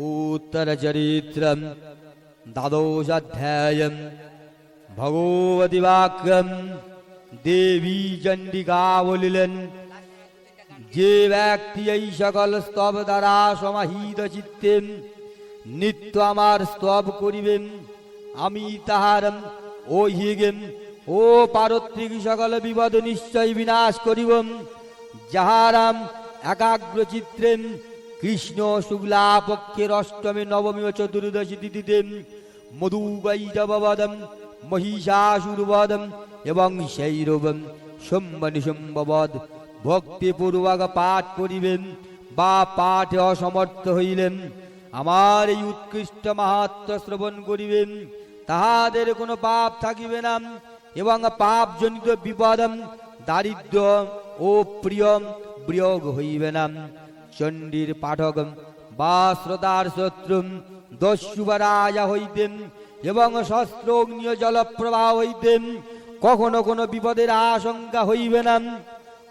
उत्तरचरित्रम् द्वादशाध्यायम् ভগবতী বাক্যম দেবী চণ্ডিকা বলিলেন যে ব্যক্তি এই সকল স্তব দ্বারা সমাহিত চিত্তে নিত্য আমার স্তব করিবেন আমি তাহার ঐহিক ও পারত্রিক সকল বিপদ নিশ্চয় বিনাশ করিব যাহারাম একাগ্র চিত্রে কৃষ্ণ শুক্লা পক্ষের অষ্টমী, নবমী ও চতুর্দশী তিথিতে মধু গৈরবদম মহিষাসুরবদম এবং রূপম সম্বনি সম্ভবদ ভক্তিপূর্বক পাঠ করিবেন বা পাঠে অসমর্থ হইলেন। আমার এই উৎকৃষ্ট মাহাত্ম শ্রবণ করিবেন। তাহাদের কোনো পাপ থাকিবে না এবং পাপজনিত বিপদম দারিদ্র ও প্রিয়ম বিয়োগ হইবে না। চণ্ডীর পাঠক বা শ্রোতার শত্রু দস্যুবা রাজা হইতেন এবং শস্ত্র অগ্নিয় জলপ্রবাহ হইতেন কখনো কোনো বিপদের আশঙ্কা হইবে না।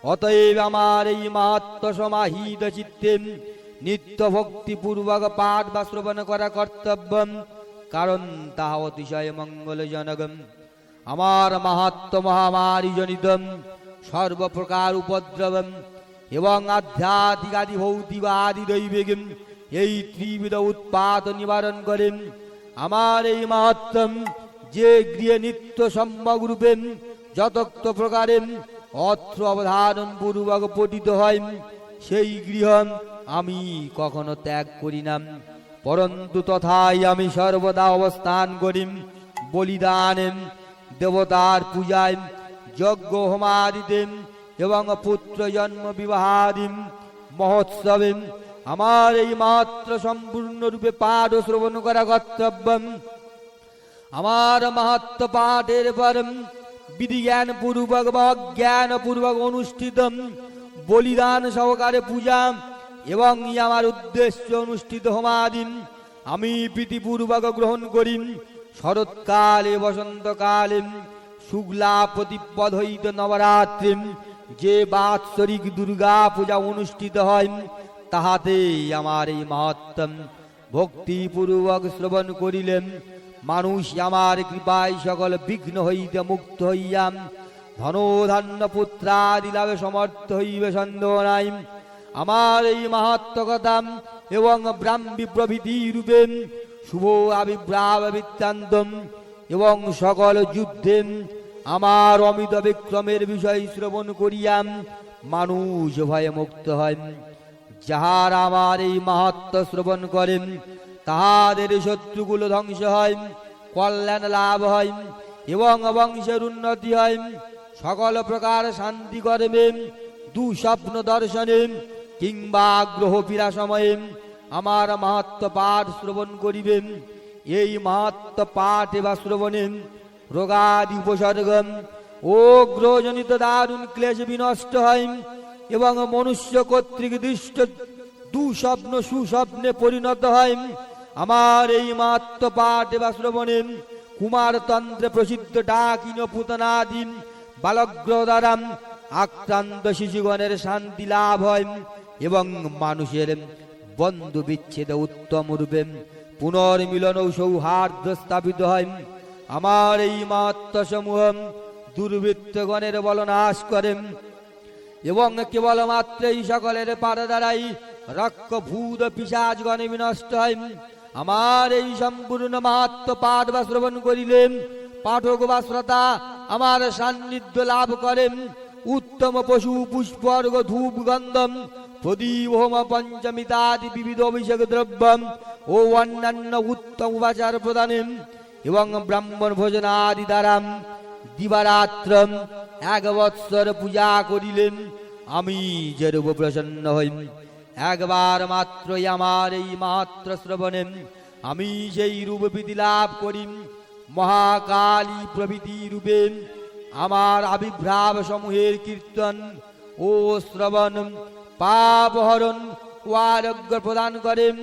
অতএব আমার এই মাহাত্ম সমাহিত চিত্তে নিত্য ভক্তিপূর্বক পাঠ বা শ্রবণ করা কর্তব্য কারণ তাহা অতিশয় মঙ্গলজনক আমার মাহাত্ম মহামারী জনিত সর্বপ্রকার উপদ্রব এবং আধ্যাত্মিক আদি ভৌতিক আদি দৈবিক এই ত্রিবিধ উৎপাদ নিবারণ করেন। আমার এই মাহাত্ম যে গৃহে নিত্য সম্যক রূপে যতক্ত প্রকারে অত্র অবধারণ পূর্বক পঠিত হয়, সেই গৃহ আমি কখনো ত্যাগ করি না। পরন্তু তথায় আমি সর্বদা অবস্থান করি বলিদান দেবতার পূজায়, যজ্ঞ হোমাদিতে এবং পুত্র জন্ম বিবাহাদি মহোৎসবে আমার এই মাত্র সম্পূর্ণরূপে পাঠ শ্রবণ করা কর্তব্য আমার মাহাত্ম পাঠের পর বিধি জ্ঞান পূর্বক বা জ্ঞান পূর্বক অনুষ্ঠিত বলিদান সহকারে পূজা এবং আমার উদ্দেশ্য অনুষ্ঠিত হোমাদিন আমি প্রীতিপূর্বক গ্রহণ করি শরৎকালে বসন্তকালে শুক্লা প্রতিপদ হইতে নবরাত্রি যে বাৎসরিক দুর্গা পূজা অনুষ্ঠিত হয়, তাহাতে আমার এই মহত্তম ভক্তিপূর্বক শ্রবণ করিলেন মানুষ আমার কৃপায় সকল বিঘ্ন হইতে মুক্ত হইয়াম ধনোধান্য পুত্রাদি লাভে সমর্থ হইবে সন্দেহ নাই। আমার এই মাহাত্ম কথা এবং ব্রাহ্মী প্রভৃতি রূপে শুভ আবির্ভাব বৃত্তান্তম এবং সকল যুদ্ধে আমার অমিত বিক্রমের বিষয় শ্রবণ করিয়াম, মানুষ ভয়ে মুক্ত হয়। যাহার আমার এই মাহাত্ম শ্রবণ করেন তাহাদের শত্রুগুলো ধ্বংস হয়, কল্যাণ লাভ হয় এবং বংশের উন্নতি হয়। সকল প্রকার শান্তি করবে দুঃস্বপ্ন দর্শনে কিংবা গ্রহ পীড়া সময়ে আমার মাহাত্ম পাঠ শ্রবণ করিবেন। এই মাহাত্ম পাঠ বা শ্রবণে রোগাদি উপসর্গ ও গ্রহজনিত দারুণ ক্লেশ বিনষ্ট হয় এবং মনুষ্য কর্তৃক দৃষ্ট দুঃস্বপ্ন সুস্বপ্নে পরিণত হয় আমার এই মাত্র পাঠ বা শ্রবণে কুমারতন্ত্রে প্রসিদ্ধ ডাকিন পুতনাদিন বালগ্রহ দ্বারা আক্রান্ত শিশুগণের শান্তি লাভ হয় এবং মানুষের বন্ধু বিচ্ছেদ উত্তম রূপে পুনর্মিলন ও সৌহার্দ্য স্থাপিত হয় আমার এই মাত্র সমূহ দুর্বৃত্তগণের বলনাশ করেন এবং কেবলমাত্র এই সকলের পাড়া দ্বারাই রক্ষ ভূত পিসাজগণে বিনষ্ট হয় আমার এই সম্পূর্ণ মাহাত্ম পাঠ বা শ্রবণ করিলেন পাঠক বা শ্রোতা আমার সান্নিধ্য লাভ করেন। উত্তম পশু, পুষ্পর্গ, ধূপ, গন্ধম প্রদীপ হোম পঞ্চমিতাদি, বিবিধ অভিষেক দ্রব্যম ও অন্যান্য উত্তম উপাচার প্রদানে এবং ব্রাহ্মণ ভোজন আদি দ্বারা দিবারাত্রম এক বৎসর পূজা করিলেন। আমি যেরূপ প্রসন্ন হই একবার মাত্রই আমার এই মাত্র শ্রবণে আমি সেই রূপ বিধি লাভ করি মহাকালী প্রভৃতি রূপে আমার আবির্ভাব সমূহের কীর্তন ও শ্রবণ পাপহরণ ও আরোগ্য প্রদান করেন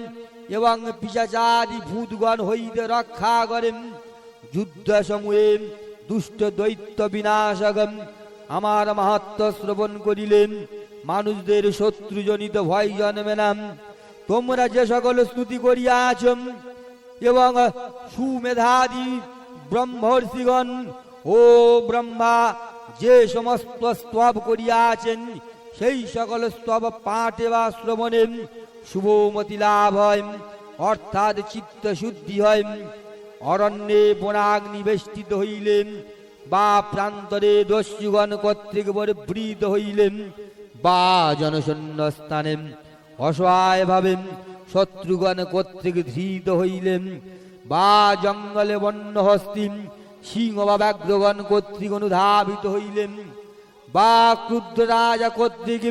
এবং পিসাচারি ভূতগণ হইতে রক্ষা করেন। যুদ্ধ সমূহে দুষ্ট দৈত্য বিনাশকম আমার মাহাত্ম শ্রবণ করিলেন, মানুষদের শত্রুজনিত ভয় জন্মে নাম। তোমরা যে সকল স্তুতি করিয়াছ এবং সুমেধাদি ব্রহ্মর্ষিগণ, ও ব্রহ্মা, যে সমস্ত স্তব করিয়াছেন, সেই সকল স্তব পাঠে বা শ্রবণে শুভমতি লাভ হয় অর্থাৎ চিত্ত শুদ্ধি হয় অরণ্যে বনাগ নিবেষ্টিত হইলেন, বা প্রান্তরে দস্যুগণ কর্তৃক পরিবৃত হইলেন, বা জনশূন্য স্থানে অসহায় ভাবে শত্রুগণ কর্তৃক ধৃত হইলেন, বা জঙ্গলে বন্য হস্তি সিংহ বা ব্যাঘ্রগণ কর্তৃক অনুধাবিত হইলেন, বা ক্রুদ্ধ রাজা কর্তৃক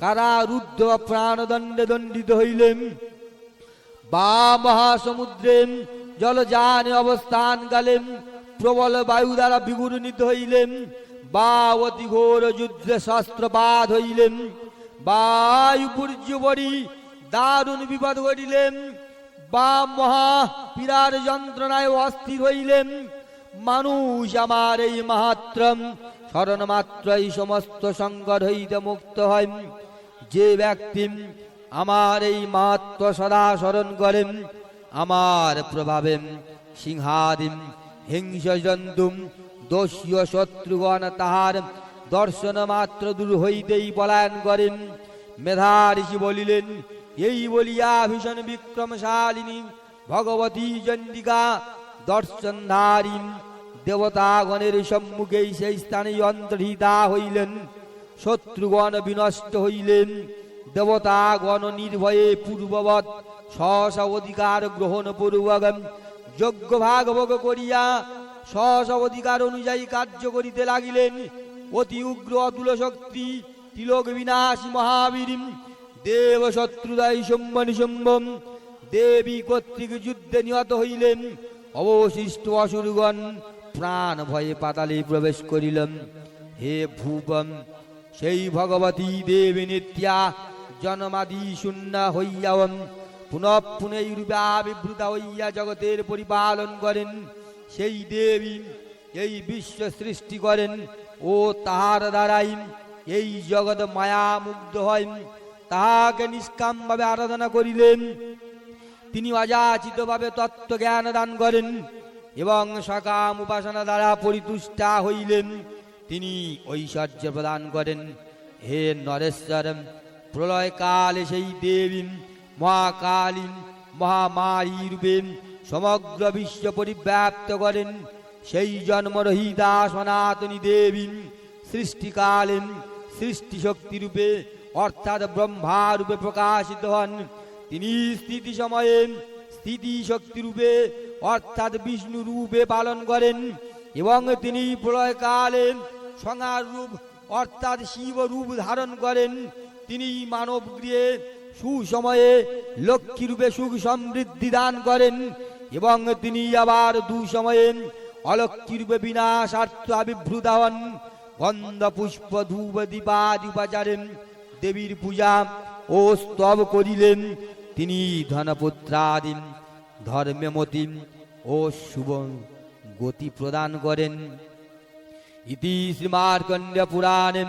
কারারুদ্ধ বা প্রাণদণ্ডে দণ্ডিত হইলেন, বা মহাসমুদ্রে জলযানে অবস্থান কালে প্রবল বায়ু দ্বারা বিগুণিত হইলেন। বা অতি ঘোর যুদ্ধে শস্ত্রপাত হইলেন। বায়ু পূর্যবরী দারুণ বিপদ ঘটিলেন। বা মহা পীড়ার যন্ত্রণায় অস্থির হইলেন। মানুষ আমার এই মাহাত্রম স্মরণ এই সমস্ত সংকট হইতে মুক্ত হয়। যে ব্যক্তি আমার এই মাহাত্ম সদা স্মরণ করেন। আমার প্রভাবে সিংহাদিম হিংস জন্তুম দস্যু শত্রুগণ তাহার দর্শন মাত্র দূর হইতেই পলায়ন করেন। মেধা ঋষি বলিলেন, এই বলিয়া ভীষণ বিক্রমশালিনী ভগবতী চন্ডিকা দর্শনধারী দেবতাগণের সম্মুখেই সেই স্থানে অন্তর্হিতা হইলেন। শত্রুগণ বিনষ্ট হইলেন। দেবতাগণ নির্ভয়ে পূর্ববৎ সহসা অধিকার গ্রহণ পূর্বক যোগ্য ভাগ ভোগ করিয়া সহসা অধিকার অনুযায়ী কার্য করিতে লাগিলেন। অতি উগ্র অতুল শক্তি তিলক বিনাশী মহাবীর দেব শত্রুদায়ী সম্মান সম্ভম দেবী কর্তৃক যুদ্ধে নিহত হইলেন। অবশিষ্ট অসুরগণ প্রাণ ভয়ে পাতালে প্রবেশ করিলেন। হে ভুবন সেই ভগবতী দেবী নিত্যা জন্মাদি শূন্য হইয়াম পুনঃ পুনঃ রূপে আবির্ভূতা হইয়া জগতের পরিপালন করেন। সেই দেবী এই বিশ্ব সৃষ্টি করেন ও তাহার দ্বারাই এই জগৎ মায়া মুগ্ধ হয়। তাহাকে নিষ্কামভাবে আরাধনা করিলেন। তিনি অযাচিতভাবে তত্ত্ব জ্ঞান দান করেন এবং সকাম উপাসনা দ্বারা পরিতুষ্টা হইলেন। তিনি ঐশ্বর্য প্রদান করেন। হে নরেশ্বর প্রলয় কালে সেই দেবী মহাকালী মহামারী রূপে সমগ্র বিশ্ব পরিব্যাপ্ত করেন। সেই জন্মরহিতা সনাতনী দেবী সৃষ্টিকালীন সৃষ্টি শক্তি রূপে অর্থাৎ ব্রহ্মা রূপে প্রকাশিত হন। তিনি স্থিতি সময়ে স্থিতি শক্তি রূপে অর্থাৎ বিষ্ণু রূপে পালন করেন এবং তিনি প্রলয়কালে সংহার রূপ অর্থাৎ শিব রূপ ধারণ করেন। তিনি মানব গৃহে সুসময়ে লক্ষ্মী রূপে সুখ সমৃদ্ধি দান করেন এবং তিনি আবার দু সময়ে অলক্ষ্মী রূপে বিনাশার্থ আবির্ভূত হন। গন্ধ পুষ্প ধূপ দীপাদি উপাচারেন, দেবীর পূজা ও স্তব করিলেন। তিনি ধনপুত্রাদি ধর্মেমতি ও শুভ গতি প্রদান করেন। ইতি শ্রীমার্কণ্ড পুরাণে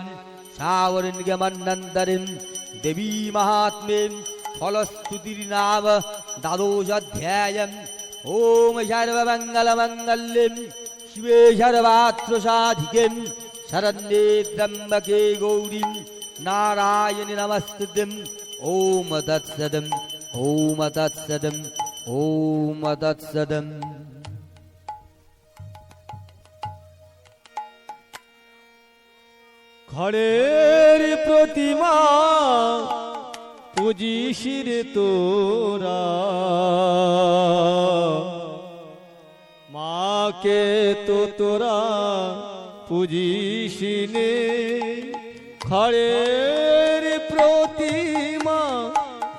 সাবরণ্য মন্নন্তরে দেবী মহাত্মে ফলস্তুতির নাম দ্বাদশ অধ্যায় ওম সর্বমঙ্গলমঙ্গল্যে শিবে সর্বাত্র সাধিকে শরণ্যে ত্র্যম্বকে গৌরী নারায়ণি নমস্তুতিম ওম ঘরের প্রতিমা পুজিসির তোরা। মাকে তো তোরা পুজিসিনে ঘরের প্রতিমা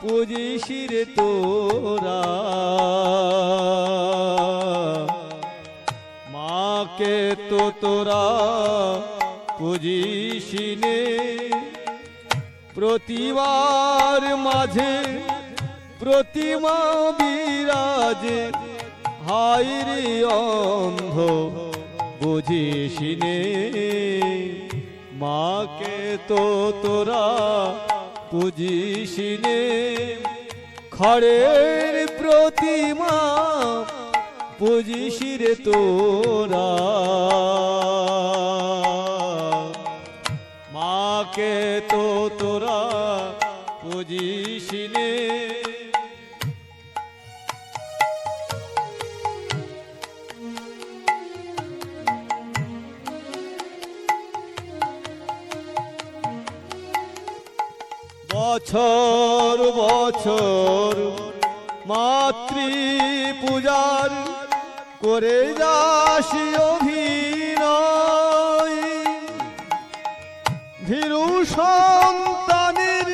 পুজিসির তোরা। মাকে তো তোরা পুজিসিনে প্রতিবার মাঝে প্রতিমা বিরাজে হাইরে অন্ধ, বুঝিসিনে মাকে তো তোরা পুজিসিনে খড়ের প্রতিমা পুজিসিরে তোরা। মাকে তো তোরা পুজিসিনে বছর বছর মাতৃ পূজার করে যাসি অভিনয় সন্তানের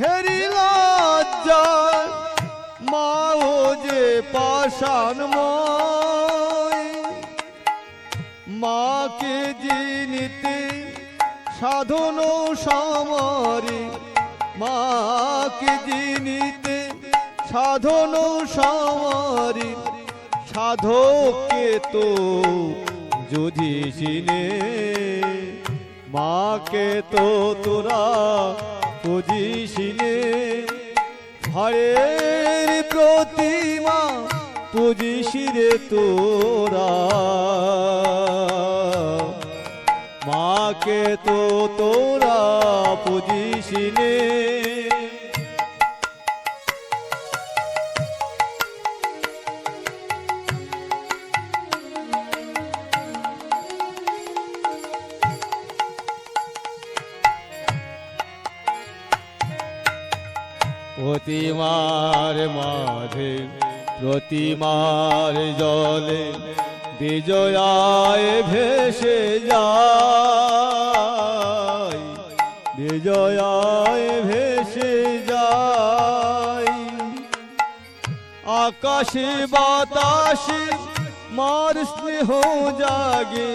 হেরি লজ্জায় মা ও যে পাষাণময় মাকে জিনিতে সাধন সমরে। মাকে জিনিতে সাধন সমরে। সাধককে তো যদি চিনে মাকে তো তোরা পুজিসিনে হরের প্রতিমা পুজিসিরে তোরা। মাকে তো তোরা পুজিসিনে প্রতিমার মাঝে, প্রতিমার জলে বিজয়ায় ভেসে যায়, বিজয়ায় ভেসে যায়। আকাশে বাতাসে মার স্নেহ জাগে,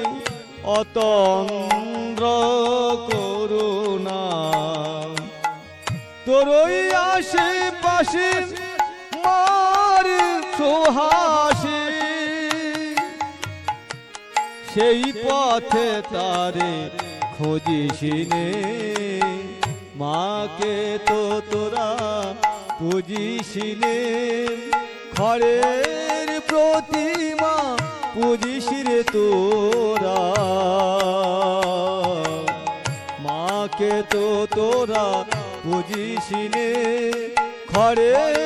অতন্দ্র করুণা তোরই আশে পাশে মার সোহাসে। সেই পথে তারে খোঁজিসিনে। মাকে তো তোরা পুজিসিনে। খড়ের প্রতিমা পুজিসিরে তোরা। মাকে তো তোরা পুজিসিনে খড়ের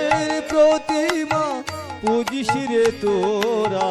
প্রতিমা পুজিসিরে তোরা।